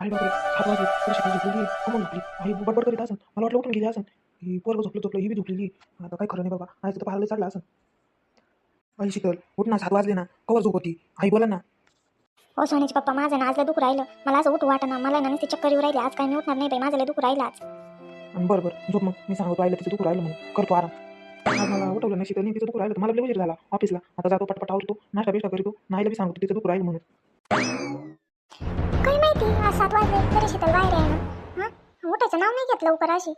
आई बापरे सात वाजले. तरी शिकायला झोपलेली कमून झोपली आई बडबड करीत असन मला वाटलं उठून गेली असन. ही पोरग झोपलं झोपलं ही बी झोपलेली. आता काय खरं नाही बाबा. आईचं तर पाहायला चाललं असन. आई शिकल उठ ना सात वाजले ना. कवर झोप होती. आई बोला ना. हो सोन्याचे पप्पा माझं ना आज लय दुःख राहिलं. मला असं उठू वाटना मला ना नुसती चक्कर येऊ राहिली. आज काय मी उठणार नाही बाई. माझं दुःख राहिलं आज. बरं बरं. झोप मग. मी सांगतो आईला तिचं दुःख राहिलं म्हणून. करतो आराम. आज मला उठवलं नाही नाही. तिचं दुःख राहिलं तर मला लय उशीर झाला. ऑफिसला. आता जातो पटपट आवरतो. नाश्ता बिष्टा करतो. नाहीला बी सांगतो तिचं दुःख राहील म्हणून. सात वाजले तरी शीतल बाहेर आहे ना? हां? उठायचं नाव नाही घेतलं लवकर अशी.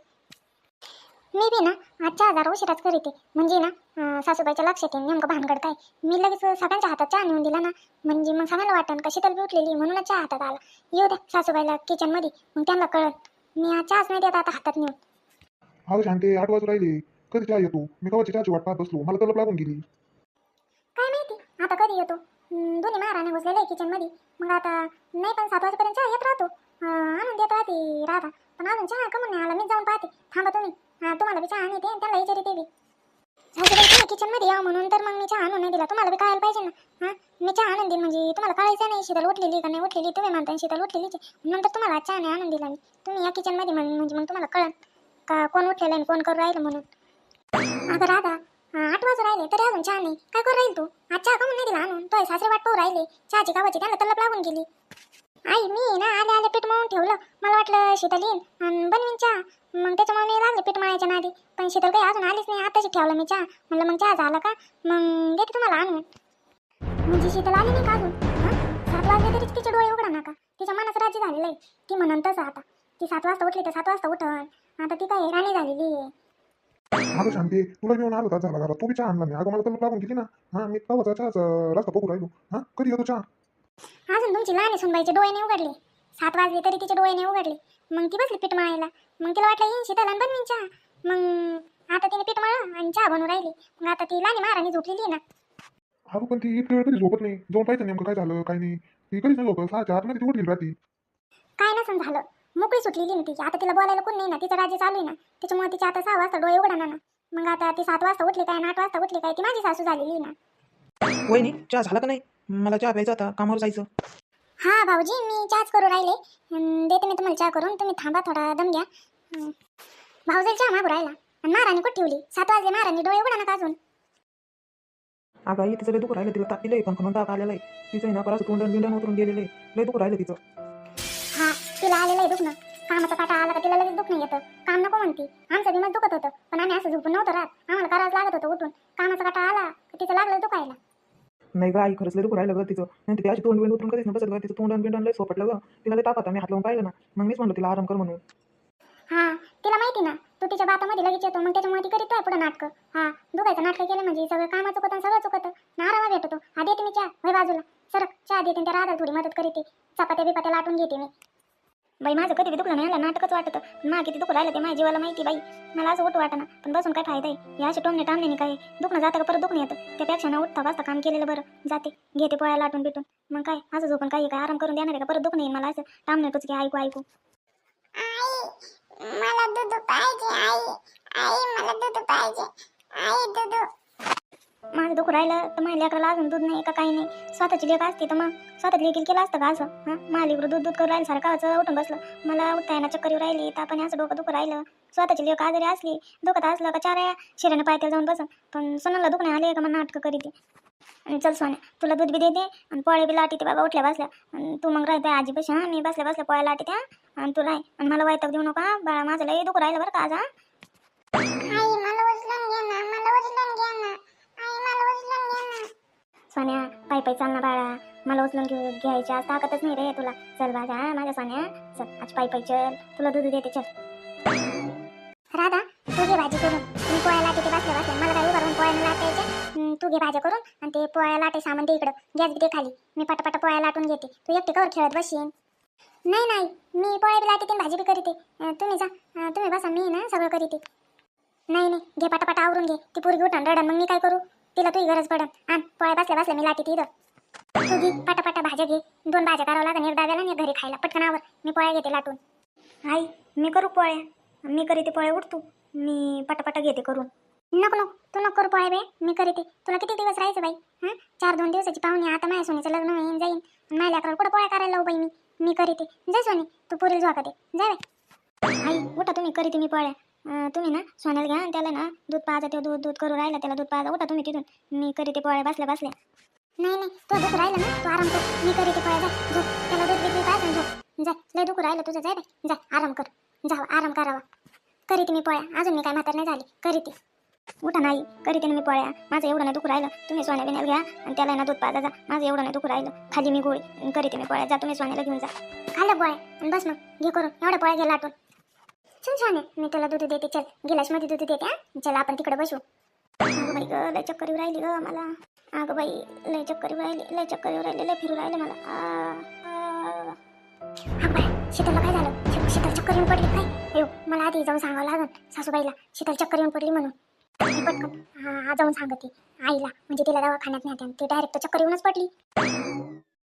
मी बी ना आजच्या हजार उशिराच करीते. म्हणजे ना सासूबाईच्या लक्षात येईल नेमकं भानगड काय? मी लगेच सगळ्यांच्या हातात चहा नेऊन दिला ना. म्हणजे मग सगळ्यांना वाटन का शीतल बी उठलेली म्हणूनच चहा हातात आला. येऊ द्या सासूबाईला किचनमध्ये मग त्यांना कळत मी आज चहाच नाही देत आता हातात नेऊन. अगं शांती आठ वाजून राहिले. कधी चहा येतो? मी कवाची चहाची वाट पाहत बसलो. मला तलप लागून गेली. काय माहिती? आता कधी येतो? दोन्ही महाराणे घुसलेले आहे किचनमध्ये मग आता नाही पण सात वाजेपर्यंत चहा येत राहतो. अं, आणून देत राहते राधा. पण अजून चहा कमून नाही आला. मी जाऊन पाहते. थांबा तुम्ही. तुम्हाला बी चहा आणते त्याला विचारते बी. तुम्ही किचनमध्ये या म्हणून तर मग मी चहा आणून नाही दिला. तुम्हाला बी कळायला पाहिजे ना. हा मी चहा आणून देईन म्हणजे तुम्हाला कळायचं नाही शीतल उठलेली का नाही उठलेली. तुम्ही म्हणता शीतल उठलेलीच नंतर तुम्हाला चहा नाही आणून दिला मी. तुम्ही या किचनमध्ये म्हण म्हणजे मग तुम्हाला कळत का कोण उठलेलं आणि कोण करू राहिलं म्हणून. आता राधा आठ वाजून राहिले तरी अजून चहा नाही. काय करू राहील तू? आज चहा कमून नाही दिला आणून? तो सासरे वाट पाहू राहिले. चहाची कावाची त्यांना तलप लागून गेली. आई मी ना आले आले पीठ मळून ठेवलं. मला वाटलं शीतल येईन आणि बनवीन चहा. मग त्याच्यामुळे मी लागले पीठ मळायच्या नादी. पण शीतल काही अजून आलीच नाही आताच ठेवलं मी चहा. म्हणलं मग चहा झाला का? मग देते तुम्हाला आणून. म्हणजे शीतल आली नाही का अजून? सात वाजले तरी तिचे डोळे उघडा नका. तिच्या मनाचं राज्य झालेलं आहे. ती म्हणून तसं आता. ती सात वाजता उठली तर सात वाजता उठण आता ती काय राणी झालेली आहे. अगं शांती तुला घेऊन आलो तास झाला घरात. तू बी चहा आणला नाही. अगं मला तलप लागून गेली ना. हा मी कवाचा चहाचा रस्ता बघू राहिलो. हा कधी येतो चहा? अजून तुमची लहान सुनबाईचे डोळे नाही उघडले. सात वाजले तरी तिचे डोळे नाही उघडले. मग ती बसली पीठ मळायला. मग तिला वाटलं येईन शीतल बनवीन चहा. मग आता तिने पीठ मळलं आणि चहा बनवून राहिली. मग आता ती लहानी महाराणी झोपलेली आहे ना. अगं पण ती इतकी वेळ कधी झोपत नाही. जाऊन पाहिजे नेमकं काय झालं काय नाही. ती कधीच नाही झोपत. सहाच्या आतमध्ये ती उठली राहती. काय नसन झालं? मोकळी सुटलेली ना तिची आता तिला बोलायला कोण नाही ना. तिचं राज्य चालू आहे ना. त्याच्यामुळे तिच्या आता सहा वाजता डोळे उघडणार ना मग आता ती सात वाजता उठली काय आणि आठ वाजता उठली काय ती माझी सासू झालेली ना. वहिनी चहा झाला का नाही? मला चहा प्यायचा आता कामावर जायचं. हा भाऊजी मी चहाच करू राहिले. अन देते मी तुम्हाला चहा करून. तुम्ही थांबा थोडा दम घ्या. अं, भाऊजाला चहा मागू राहिला. आणि महाराणी कुठे ठेवली? सात वाजले महाराणी. डोळे उघडा नका अजून? अगं आई तिचं लय दुःख राहिलं. तिला ताप दिलंय. खणखणून ताप आलेला आहे. तिचं आहे ना परत तोंडण बिंडण उतरून गेलेलं आहे. लय दुःख राहिलं तिचं. तिला आलेलं आहे दुखणं. कामाचा काटा आला का तिला लगेच दुखणं येतं. काम नको म्हणते. आमचं दिमाग दुखत होतं. पण आम्ही असं झोपून नव्हतं राहत. आम्हाला करावंच लागत होतं उठून. कामाचा काटा आला का तिचं लागलं दुखायला. नाही गं आई खरंच लय दुःख राहिलं गं तिचं. नाही ती अशी तोंड बिंड उतरून कधीच बसत गं. तिचं तोंडण बिंडण लय सोपटलं गं. तिला लय ताप आता मी हात लावून पाहिलं ना. मग मीच म्हणलं तिला आराम कर म्हणून. हा तिला माहिती ना. तू तिच्या बातामध्ये लगेच येतो. मग त्याच्यामुळे ती करीत पुढे नाटकं. हा दुखायचं नाटकं केलं म्हणजे सगळं कामाचं चुकतं आणि सगळं चुकतं. ना आरामा भेटतो हा देते मी चहा. होय बाजूला. सरक चहा देते आणि त्या राधाला थोडी मदत करीते. चपात्या बिपात्या लाटून घेते मी. बाई माझं कधी दुखलं नाही आलं नाटकच वाटतं. ना किती दुखू राहिलं ते माझ्या जीवाला माहिती बाई. मला असं उठ वाटना पण बसून काय फायदा आहे? या असे टोमणे टामणे काय? दुखणं जातं का परत दुखणं येतं? त्यापेक्षा ना उठता बसता काम केलेलं बरं. जाते घेते पोळ्या लाटून बिटून. मग काय? असं झोपून काही काय? आराम करून देणार आहे का? परत दुखणं येईल मला असं. टामणे टुचके ऐकू ऐकू. मला दूध पाहिजे आई. आई मला दूध पाहिजे. आई दूध. माझं दुःख राहिलं तर माझ्या लेकराला अजून दूध नाही का काही नाही. स्वतःची लेख असते तर मग स्वतःची लेखील केलं असतं का असं? हां? माझ्या दूध दूध करून राहिलं सारखं असं उठून बसलं. मला उठता येणं चक्कर राहिली तर आपण असं डोकं दुःख राहिलं. स्वतःची लेख आजारी असली दुखत असलं का चार शिऱ्याने पायथ्याला जाऊन बसन पण सोनाला दुख नाही आले का मग नाटकं करीते. आणि चल सोन्या तुला दूध बी देते आणि पोळ्या बी लाटी ते बाबा उठल्या बसल्या. आणि तू मग राहते आजी बस हां? मी बसल्या बसल्या पोळ्या लाटी त्या आणि तू राही. आणि मला वैताग देऊ नका बाळा माझं लई दुखं राहिलं बरं का आज हां आई मला उचलून घे ना मला उचलून घे ना आई मला उचलून घे ना सोन्या पाय चाल ना बाळा. मला उचलून घेऊ घ्यायची आज ताकदच नाही रे तुला. चल बाजा माझ्या सोन्या. चल आज पाय पाय चल. तुला दूध देते चल. राधा तू घे भाजी करून. मी पोळ्या लाटे ते बसल्या बसल्या मला काही उभारून पोळ्याला लाटायचे तू घे भाज्या करून आणि ते पोळ्या लाटे सामान दे इकडं. गॅस दे खाली. मी पटापटा पोळ्या लाटून घेते. तू एकटी कवर खेळत बसीन नाही नाही. मी पोळ्या बी लाटते भाजी बी करीते. तुम्ही जा. तुम्ही बसा. मी ना सगळं करीते. नाही नाही. घे पटापटा आवरून घे. ती पोरगी उठा रडण मग मी काय करू? तिला तुही गरज पडन. आण पोळ्या बसल्या बसल्या मी लाटी तिथं तू घे पटापटा भाज्या घे. दोन भाज्या करावं लागेल एक नाही आणि घरी खायला. पटकनावर मी पोळ्या घेते लाटून. आई मी करू पोळ्या. मी करीते पोळ्या उठतो मी पटापटा घेते करून. नको नको. तू नको करू पोळ्या बे. मी करीते. तुला किती दिवस राहायचं बाई? हां? चार दोन दिवसाची पाहुणी आता माझ्या सोनीचं लग्न होईन जाईन. माझ्या लेकराला कुठं पोळ्या करायला लावू बाई मी? मी करीते. जाय सोनी तू पुरेल झोका दे. जाय बाई. आई उठा तुम्ही करीते मी पोळ्या. तुम्ही ना सोन्याला घ्या आणि त्याला ना दूध पाजा ते दूध दूध करू राहिला त्याला दूध पाजा. उठा तुम्ही तिथून. मी करी ते पोळ्या बसल्या बसल्या. नाही नाही तो दुःख राहिला ना तो आराम कर. मी करी ते पोळ्या जा. झोप. त्याला दूध घेतली पाहिजे झोप. जा. लय दुःख राहिलं तुझं जाय रे जा आराम कर. जा आराम करावा. करी करीते मी पोळ्या. अजून मी काय म्हातार नाही झाली. करीते. उठा नाही करीते ना मी पोळ्या. माझं एवढं नाही दुखू राहिलं. तुम्ही सोन्या बिन्या घ्या आणि त्याला ना दूध पाजा जा. माझं एवढं नाही दुखू राहिलं. खाली मी गोळी. करी करीते मी पोळ्या. जा तुम्ही सोन्याला घेऊन जा. खाल्लं पोळ्या. बस मग. घे करून. एवढ्या पोळ्या घे छान छान आहे मी तुला दूध देते चल. गिलासमध्ये दूध देते हा. चल आपण तिकडे बसू. अगं बाई ग लय चक्कर येऊ राहिली ग मला. अगं बाई लय चक्कर येऊ राहिली लय चक्कर येऊ राहिली लय फिरू राहिले मला. अगं बाई शीतलला काय झालं? शीतल चक्कर येऊन पडली काय? येऊ मला आधी जाऊन सांगावं लागल सासूबाईला. शीतल चक्कर येऊन पडली म्हणून. पटकन हा, जाऊन सांगते आईला. म्हणजे तिला दवाखान्यात नाही ते डायरेक्ट चक्कर येऊनच पडली.